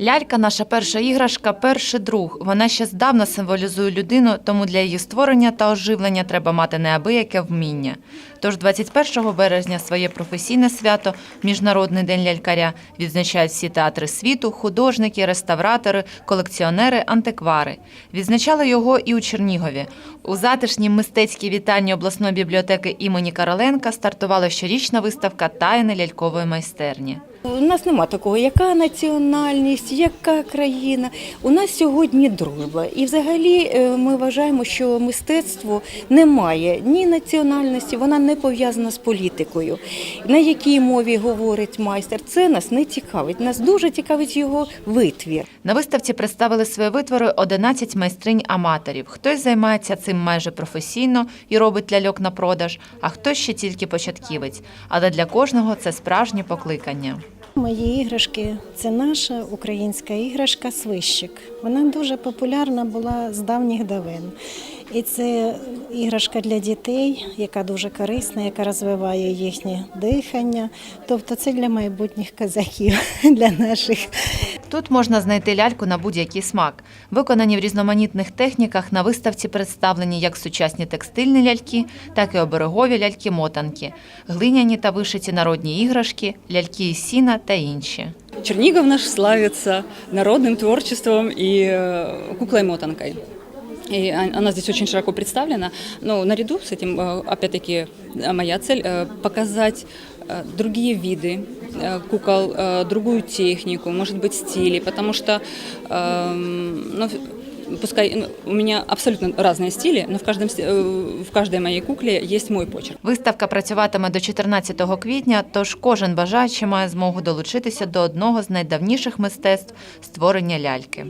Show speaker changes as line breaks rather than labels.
Лялька наша перша іграшка, перший друг. Вона ще здавна символізує людину, тому для її створення та оживлення треба мати неабияке вміння. Тож 21 березня своє професійне свято Міжнародний день лялькаря відзначають всі театри світу, художники, реставратори, колекціонери, антиквари. Відзначали його і у Чернігові. У затишній мистецькій вітальні обласної бібліотеки імені Короленка стартувала щорічна виставка Тайни лялькової майстерні.
У нас нема такого, яка національність, яка країна. У нас сьогодні дружба. І взагалі е, ми вважаємо, що мистецтво не має ні національності, вона не пов'язана з політикою. На якій мові говорить майстер, це нас не цікавить. Нас дуже цікавить його витвір.
На виставці представили свої витвори 11 майстринь-аматорів. Хтось займається цим майже професійно і робить ляльок на продаж, а хтось ще тільки початківець. Але для кожного це справжнє покликання.
Мої іграшки це наша українська іграшка свищик. Вона дуже популярна була з давніх давен. І це іграшка для дітей, яка дуже корисна, яка розвиває їхнє дихання. Тобто це для майбутніх козаків, для наших.
Тут можна знайти ляльку на будь-який смак. Виконані в різноманітних техніках на виставці представлені як сучасні текстильні ляльки, так і оберегові ляльки-мотанки, глиняні та вишиті народні іграшки, ляльки із сіна та інші.
Чернигов наш славится народным творчеством и э, куклой-мотанкой. И он- она здесь очень широко представлена. Но наряду с этим, э, опять-таки, э, моя цель э, показать э, другие виды э, кукол, э, другую технику, может быть, стили, потому что эм, ну, пускай ну, у меня абсолютно разные стили, но в, каждом, ст- э, в каждой моей кукле есть мой почерк.
Виставка працюватиме до 14 квітня, тож кожен бажаючий має змогу долучитися до одного з найдавніших мистецтв створення ляльки.